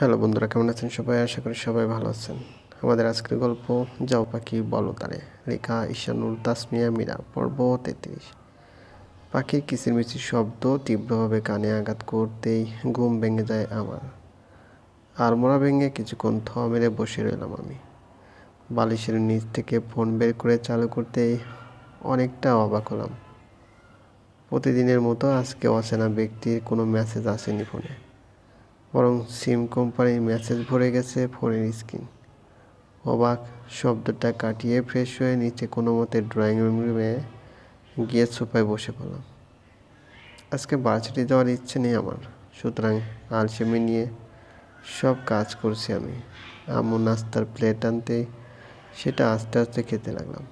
Hello বন্ধুরা, কেমন আছেন সবাই? আশা করি সবাই ভালো আছেন। আমাদের আজকের গল্প, যাও পাখি বলো তারে। লেখা ঈশানুর তাসমিয়া মীরা, পর্ব তেত্রিশ। পাখির কিচিরমিচির শব্দ তীব্রভাবে কানে আঘাত করতেই ঘুম ভেঙে যায় আমার। আর মোড়া ভেঙে কিছুক্ষণ থ মেরে বসে রইলাম আমি। বালিশের নিচ থেকে ফোন বের করে চালু করতেই অনেকটা অবাক হলাম। প্রতিদিনের মতো আজকে অচেনা ব্যক্তির কোনো মেসেজ আসেনি ফোনে। বরং সিম কোম্পানির মেসেজ ভরে গেছে ফোনের স্ক্রিন। অবাক শব্দটা কাটিয়ে ফ্রেশ হয়ে নিচে কোনো মতে ড্রয়িং রুমে গিয়ে সোফায় বসে পড়লাম। আজকে বার্ষিটি যাওয়ার ইচ্ছে নেই আমার। সুতরাং আলসেমি নিয়ে সব কাজ করছি আমি। আম্মু নাস্তার প্লেট আনতে সেটা আস্তে আস্তে খেতে লাগলাম।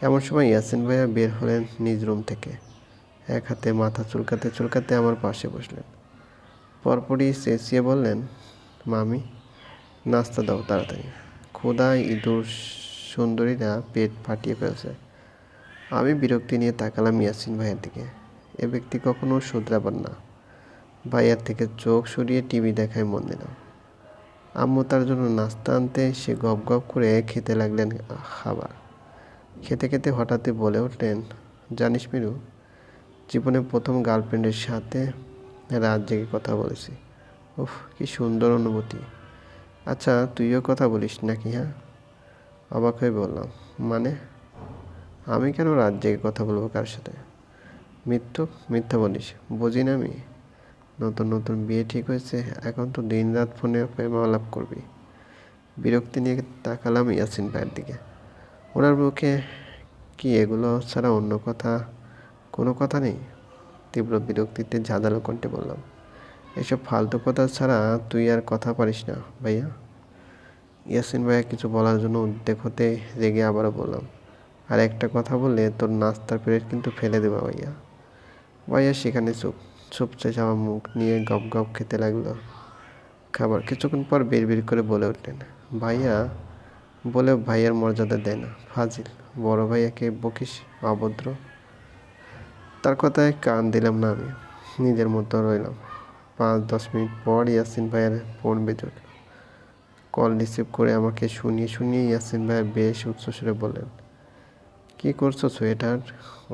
এমন সময় ইয়াসিন ভাইয়া বের হলেন নিজ রুম থেকে। এক হাতে মাথা চুলকাতে চুলকাতে আমার পাশে বসলেন। পরপরই চেঁচিয়ে বললেন, মামি, নাস্তা দাও তাড়াতাড়ি। ক্ষুদায় ইঁদুর সুন্দরীরা পেট ফাটিয়ে ফেলছে। আমি বিরক্তি নিয়ে তাকালাম ইয়াসিন ভাইয়ের দিকে। এ ব্যক্তি কখনো শুধরাবার না। ভাইয়ার থেকে চোখ সরিয়ে টিভি দেখায় মন দিলাম আম্মু তার জন্য নাস্তা আনতে সে গপ গপ করে খেতে লাগলেন খাবার। খেতে খেতে হঠাৎই বলে উঠলেন, জানিস মিরু, জীবনে প্রথম গার্লফ্রেন্ডের সাথে রাত জেগে কথা বলেছি। উফ, কি সুন্দর অনুভূতি। আচ্ছা তুইও কথা বলিস নাকি হ্যাঁ? অবাক হয়ে বললাম মানে? আমি কেন রাত জেগে কথা বলব কার সাথে? মৃত্যু মিথ্যা বলিস, বুঝি না আমি। নতুন নতুন বিয়ে ঠিক হয়েছে, এখন তো দিন রাত ফোনে প্রেম আলাপ করবি। বিরক্তি নিয়ে তাকালাম ইয়াসিন ভাইয়ের দিকে। ওনার মুখে কি এগুলো ছাড়া অন্য কথা? কোনো কথা নেই? তীব্র বিরক্তিতে ঝাঁঝালো কণ্ঠে বললাম, এসব ফালতু কথা ছাড়া তুই আর কথা পারিস না, ভাইয়া। ইয়াসিন ভাইয়া কিছু বলার জন্য উদ্বেগ হতে রেগে আবারও বললাম, আর একটা কথা বললে তোর নাস্তার প্লেট কিন্তু ফেলে দেবা ভাইয়া। ভাইয়া সেখানে চুপ, চুপচে যাওয়া মুখ নিয়ে গপ গপ খেতে লাগল। খাবার কিছুক্ষণ পর বের বের করে বলে উঠলেন, ভাইয়া, বলে ভাইয়ার মর্যাদা দেয় না, ফাজিল, বড় ভাইয়াকে বকিস, অভদ্র। তার কথায় কান দিলাম না আমি। নিজের মতো রইলাম। পাঁচ, দশ মিনিট পর ইয়াসিন ভাইয়ের ফোন বেজে উঠল। কল রিসিভ করে আমাকে শুনিয়ে শুনিয়ে ইয়াসিন ভাই বেশ উচ্চস্বরে বললেন, কী করছ সোয়েটার?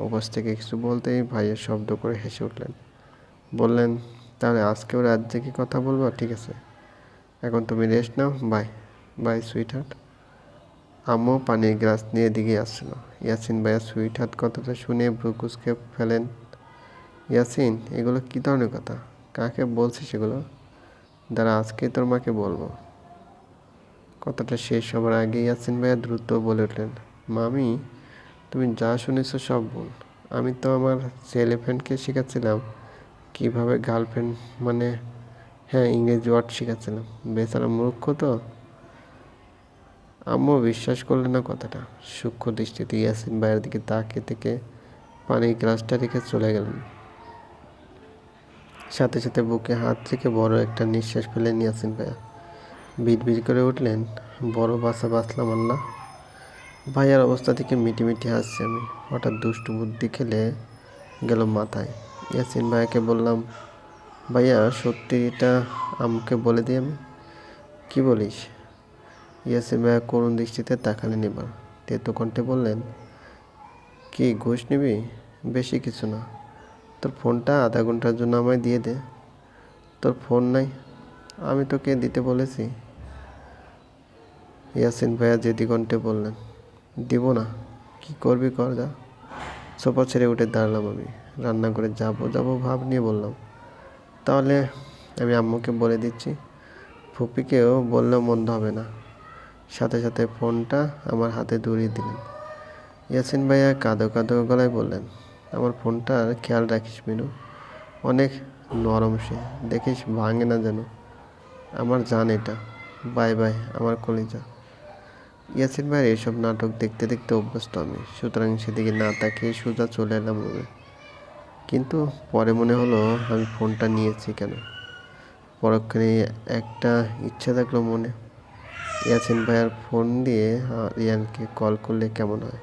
অবশ থেকে কিছু বলতেই ভাইয়ের শব্দ করে হেসে উঠলেন। বললেন, তাহলে আজকেও রাত জেগে কথা বলব, ঠিক আছে? এখন তুমি রেস্ট নাও বাই বাই সুইট হার্ট আম্মু পানির গ্লাস নিয়ে দিকে আসছিল। ইয়াসিন ভাইয়া সুইট হাত কথাটা শুনে ব্রুকুসকে ফেলেন। ইয়াসিন, এগুলো কী ধরনের কথা? কাকে বলছিস সেগুলো দাঁড়া আজকে তোর মাকে বলব। কথাটা শেষ হবার আগে ইয়াসিন ভাইয়া দ্রুত বলে উঠলেন, মামি, তুমি যা শুনেছ সব বল আমি তো আমার ছেলে ফ্রেন্ডকে শেখাচ্ছিলাম কীভাবে গার্লফ্রেন্ড মানে হ্যাঁ ইংরেজি ওয়ার্ড শেখাচ্ছিলাম। বেচারা মূর্খ তো। আম্মু বিশ্বাস করলেন না কথাটা। সূক্ষ্ম দৃষ্টিতে ইয়াসিন ভাইয়ের দিকে তাকিয়ে থেকে পানির গ্লাসটা রেখে চলে গেলেন। সাথে সাথে বুকে হাত রেখে বড় একটা নিঃশ্বাস ফেলেন ইয়াসিন ভাইয়া। বিট করে উঠলেন, বড় বাসা বাঁচলাম আল্লাহ। ভাইয়ার অবস্থা থেকে মিটি মিটি হাসছি আমি। হঠাৎ দুষ্টু বুদ্ধি খেলে গেল মাথায়। ইয়াসিন ভাইয়াকে বললাম, ভাইয়া, সত্যিটা আমাকে বলে দিই আমি। কী বলিস? ভাইয়া করুণ দৃষ্টিতে তাকালেন এবার তেতো কণ্ঠে বললেন, কি, ঘুষ নিবি? বেশি কিছু না। তোর ফোনটা আধা ঘণ্টার জন্য আমায় দিয়ে দে। তোর ফোন নাই। আমি তোকে দিতে বলেছি। ইয়াসিন ভাইয়া জেদি কণ্ঠে বললেন, দিব না। কি করবি কর যা। সোফা ছেড়ে উঠে দাঁড়ালাম আমি। রান্না করে যাব যাব ভাব নিয়ে বললাম, তাহলে আমি আম্মুকে বলে দিচ্ছি। ফুপিকেও বললেও মন্দ হবে না। সাথে সাথে ফোনটা আমার হাতে ধরিয়ে দিলেন। ইয়াসিন ভাইয়া কাঁদো কাঁদো গলায় বললেন, আমার ফোনটার খেয়াল রাখিস মিনু, অনেক নরম সে, দেখিস ভাঙে না যেন। আমার জান এটা, বাই বাই, আমার কলিজা। ইয়াসিন ভাইয়ের এসব নাটক দেখতে দেখতে অভ্যস্ত আমি, সুতরাং সেদিকে না তাকিয়ে সোজা চলে এলাম রুমে। কিন্তু পরে মনে হলো আমি ফোনটা নিয়েছি কেন? পরক্ষণে একটা ইচ্ছা থাকল মনে। ইয়াসিন ভাইয়ার ফোন দিয়ে রিয়ানকে কল করলে কেমন হয়?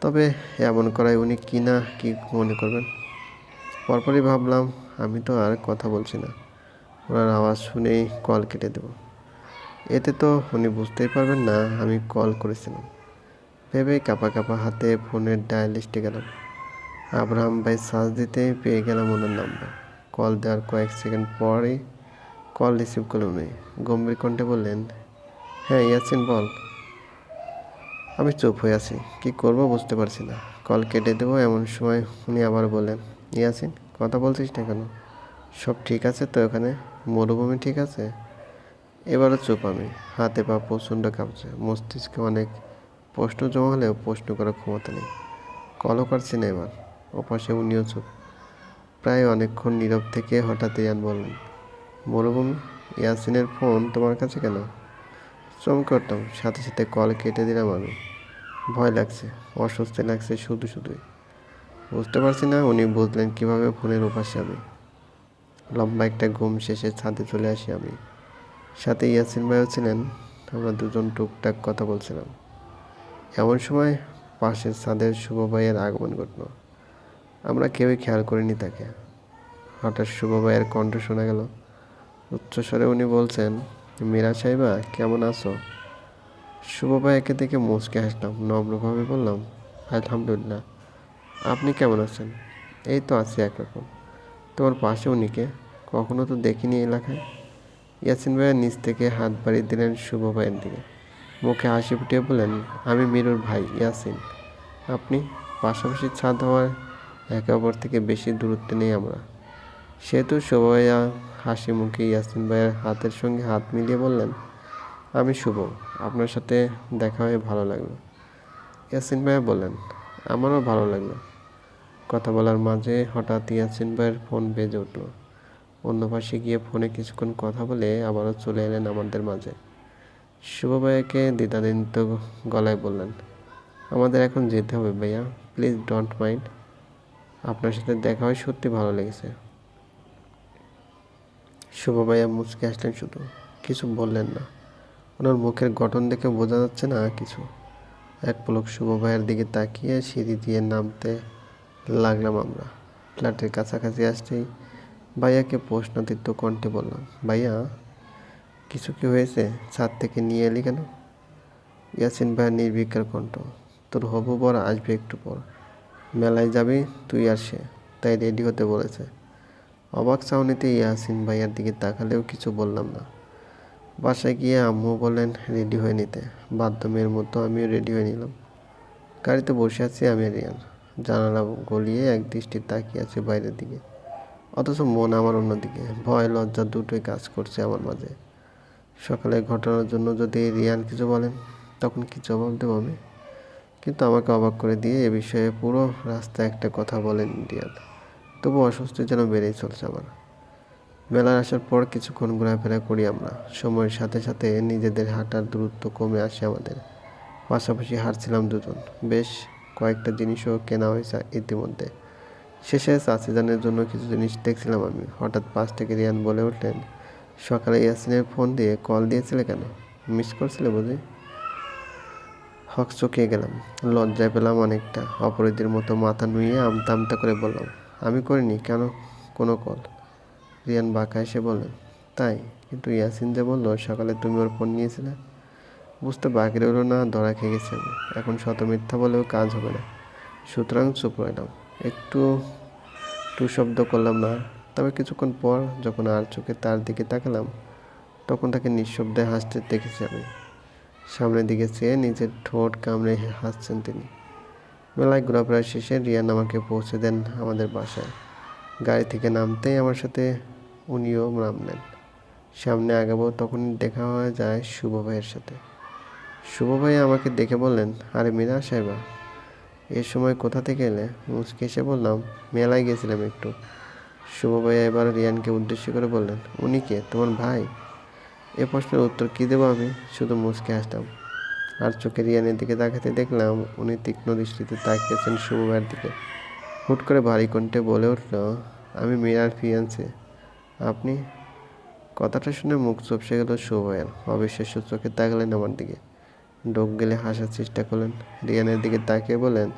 তবে এমন করায় উনি কি না কি মনে করবেন? পরপরই ভাবলাম, আমি তো আর কথা বলছি না। ওনার আওয়াজ শুনেই কল কেটে দেব। এতে তো উনি বুঝতেই পারবেন না আমি কল করেছিলাম। ভেবে কাপা কাপা হাতে ফোনের ডায়াল লিস্টে গেলাম আব্রাহাম ভাই সার্চ দিতে পেয়ে গেলাম ওনার নাম্বার। কল দেওয়ার কয়েক সেকেন্ড পরেই কল রিসিভ করলেন উনি। গম্ভীর কণ্ঠে বললেন হ্যাঁ ইয়াসিন, বল। আমি চুপ হয়ে আছি। কি করব বুঝতে পারছি না। কল কেটে দেবো এমন সময় উনি আবার বললেন, ইয়াসিন, কথা বলছিস না কেন? সব ঠিক আছে তো ওখানে মরুভূমি ঠিক আছে? এবারও চুপ আমি। হাতে পা প্রচণ্ড কাঁপছে। মস্তিষ্কে অনেক প্রশ্ন জমা হলেও প্রশ্ন করার ক্ষমতা নেই। কলও করছি না এবার। ওপাশে উনিও চুপ। প্রায় অনেকক্ষণ নীরব থেকে হঠাৎ ইয়ান বললেন মরুভূমি? ইয়াসিনের ফোন তোমার কাছে কেন? চমকে উঠলাম সাথে সাথে কল কেটে দিলাম আমি। ভয় লাগছে, অস্বস্তি লাগছে শুধু শুধুই। বুঝতে পারছি না উনি বুঝলেন কীভাবে ফোনের ওপাশে আমি। লম্বা একটা ঘুম শেষে ছাদে চলে আসি আমি। সাথে ইয়াসিন ভাইও ছিলেন, আমরা দুজন টুকটাক কথা বলছিলাম। এমন সময় পাশের ছাদের শুভ ভাইয়ের আগমন ঘটল। আমরা কেউই খেয়াল করিনি তাকে। হঠাৎ শুভ ভাইয়ের কণ্ঠ শোনা গেল। উচ্চস্বরে উনি বলছেন, মীরা সাহেবা, কেমন আছো? শুভ একে দেখে মুচকে হাসলাম, নম্রভাবে বললাম, আলহামদুলিল্লাহ, আপনি কেমন আছেন? এই তো আছি একরকম। তোমার পাশে উনিকে কখনো তো দেখিনি এলাকায়? ইয়াসিন ভাইয়া নিচ থেকে হাত বাড়িয়ে দিলেন শুভ ভাইয়ের দিকে। মুখে হাসি ফুটিয়ে বললেন, আমি মিরুর ভাই, ইয়াসিন। আপনি পাশাপাশি ছাদ হওয়ার একে অপর থেকে বেশি দূরত্বে নেই আমরা। সেহেতু শুভ ভাইয়া হাসি মুখে ইয়াসিন ভাইয়ের হাতের সঙ্গে হাত মিলিয়ে বললেন, আমি শুভ, আপনার সাথে দেখা হয়ে ভালো লাগল। ইয়াসিন ভাইয়া বললেন, আমারও ভালো লাগল। কথা বলার মাঝে হঠাৎ ইয়াসিন ভাইয়ের ফোন বেজে উঠল। অন্য পাশে গিয়ে ফোনে কিছুক্ষণ কথা বলে আবারও চলে এলেন আমাদের মাঝে। শুভ ভাইয়াকে দ্বিধাদ্বিত গলায় বললেন, আমাদের এখন যেতে হবে ভাইয়া, প্লিজ ডোন্ট মাইন্ড। আপনার সাথে দেখা হয় সত্যি ভালো লেগেছে। শুভ ভাইয়া মুচকে আসলেন শুধু। কিছু বললেন না। ওনার মুখের গঠন দেখে বোঝা যাচ্ছে না কিছু। এক পলক শুভ ভাইয়ের দিকে তাকিয়ে সিঁড়ি দিয়ে নামতে লাগলাম আমরা। ফ্ল্যাটের কাছাকাছি আসতেই ভাইয়াকে প্রশ্নাতীত কণ্ঠে বললাম, ভাইয়া, কিছু কি হয়েছে? ছাদ থেকে নিয়ে এলি কেন? ইয়াসিন ভাইয়া নির্বিকার কণ্ঠ, তোর হবু বর আসবে একটু পর। মেলায় যাবি, তুই আর সে। তাই রেডি হতে বলেছে। অবাক চাউনিতে ইয়াসিন ভাইয়ার দিকে তাকালেও কিছু বললাম না। বাসায় গিয়ে আম্মু বলেন, রেডি হয়ে নিতে। বাধ্য মেয়ের মতো আমিও রেডি হয়ে নিলাম। গাড়িতে বসে আছি আমি রিয়ান জানালা গলিয়ে এক দৃষ্টি তাকিয়ে আছে বাইরের দিকে। অথচ মন আমার অন্যদিকে। ভয়, লজ্জা দুটোই কাজ করছে আমার মাঝে। সকালে ঘটনার জন্য যদি রিয়ান কিছু বলেন, তখন কি জবাব দেবো আমি? কিন্তু আমাকে অবাক করে দিয়ে এ বিষয়ে পুরো রাস্তায় একটা কথা বলেন রিয়ান। তবু অস্বস্তি যেন বেড়েই চলছে আমার মেলার আসার পর কিছুক্ষণ ঘোরাফেরা করি আমরা। সময়ের সাথে সাথে নিজেদের হাঁটার দূরত্ব কমে আসে আমাদের। পাশাপাশি হাঁটছিলাম দুজন। বেশ কয়েকটা জিনিসও কেনা হয়েছে ইতিমধ্যে। শেষে চাচিজানের জন্য কিছু জিনিস দেখছিলাম আমি। হঠাৎ পাশ থেকে রিয়ান বলে উঠলেন, সকালে ইয়াসিনের ফোন দিয়ে কল দিয়েছিলে কেন? মিস করছিলে বুঝি হক চকিয়ে গেলাম। লজ্জায় পেলাম অনেকটা। অপরাধীর মতো মাথা নুয়ে আমতা আমতা করে বললাম আমি করিনি, কেন? কোনো কল। রিয়ান বাঁকা এসে বললেন তাই? কিন্তু ইয়াসিন যে বলল, সকালে তুমি ওর ফোন নিয়েছিলে? বুঝতে বাকি রইল না, ধরা খেয়ে গেছে এখন শত মিথ্যা বলেও কাজ হবে না। সুতরাং চুপ রইলাম। একটু টু শব্দ করলাম না। তবে কিছুক্ষণ পর যখন আর চোখে তার দিকে তাকালাম, তখন তাকে নিঃশব্দে হাসতে দেখেছি আমি। সামনের দিকে চেয়ে নিজের ঠোঁট কামড়ে হাসছেন তিনি। মেলায় ঘোরাফেরা শেষে রিয়ান আমাকে পৌঁছে দেন আমাদের বাসায়। গাড়ি থেকে নামতেই আমার সাথে উনিও নামলেন সামনে আগাবো তখনই দেখা হয়ে যায় শুভ ভাইয়ের সাথে। শুভ ভাই আমাকে দেখে বললেন, আরে মীরা সাহেবা, এ সময় কোথা থেকে এলে? মুচকে এসে বললাম, মেলায় গেছিলাম একটু। শুভ ভাইয়া এবার রিয়ানকে উদ্দেশ্য করে বললেন, উনি কে? তোমার ভাই? এ প্রশ্নের উত্তর কী দেবো আমি? শুধু মুচকে আসলাম আর চোখে রিয়ানের দিকে তাকাতে দেখলাম উনি তীক্ষ্ণ দৃষ্টিতে তাকিয়েছেন শুভ দিকে। হুট করে ভারী কণ্ঠে বলে উঠল, আমি মীরার ফিয়ান্সে আপনি? কথাটা শুনে মুখ চুপসে গেল শুভ ভাইয়ের অবিশ্বাস্য চোখে তাকালেন আমার দিকে। ডোক গেলে হাসার চেষ্টা করলেন। রিয়ানের দিকে তাকিয়ে বলেন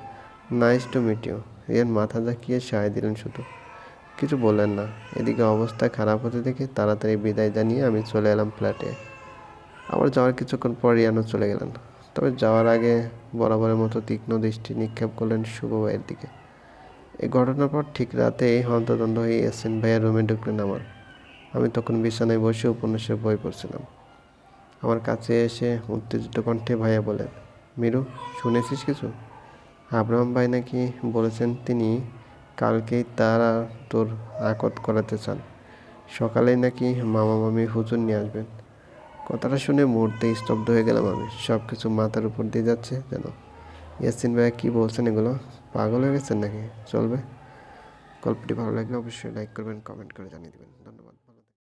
nice to meet you Riyan মাথা ঝাঁকিয়ে সায় দিলেন শুধু। কিছু বললেন না। এদিকে অবস্থা খারাপ হতে দেখে তাড়াতাড়ি বিদায় জানিয়ে আমি চলে এলাম ফ্ল্যাটে আবার যাওয়ার কিছুক্ষণ পর রিয়ানও চলে গেলেন। তবে যাওয়ার আগে বরাবরের মতো তীক্ষ্ণ দৃষ্টি নিক্ষেপ করলেন শুভ ভাইয়ের দিকে। এই ঘটনার পর ঠিক রাতে হন্তদন্ত হয়ে এসেন ভাইয়া রুমে ঢুকলেন আমার। আমি তখন বিছানায় বসে উপন্যাসের বই পড়ছিলাম। আমার কাছে এসে উত্তেজিত কণ্ঠে ভাইয়া বলেন মিরু, শুনেছিস কিছু? আব্রাহাম ভাই নাকি বলেছেন তিনি কালকেই তারা তোর আকত করাতে চান। সকালেই নাকি মামা মামি হুজুর নিয়ে আসবেন। কথাটা শুনে মুহূর্তে স্তব্ধ হয়ে গেলাম আমি। সব কিছু মাথার উপর দিয়ে যাচ্ছে যেন। ইয়াসিন ভাইয়া কী বলছেন এগুলো? পাগল হয়ে গেছেন নাকি? চলবে? গল্পটি ভালো লাগলে অবশ্যই লাইক করবেন কমেন্ট করে জানিয়ে দেবেন। ধন্যবাদ।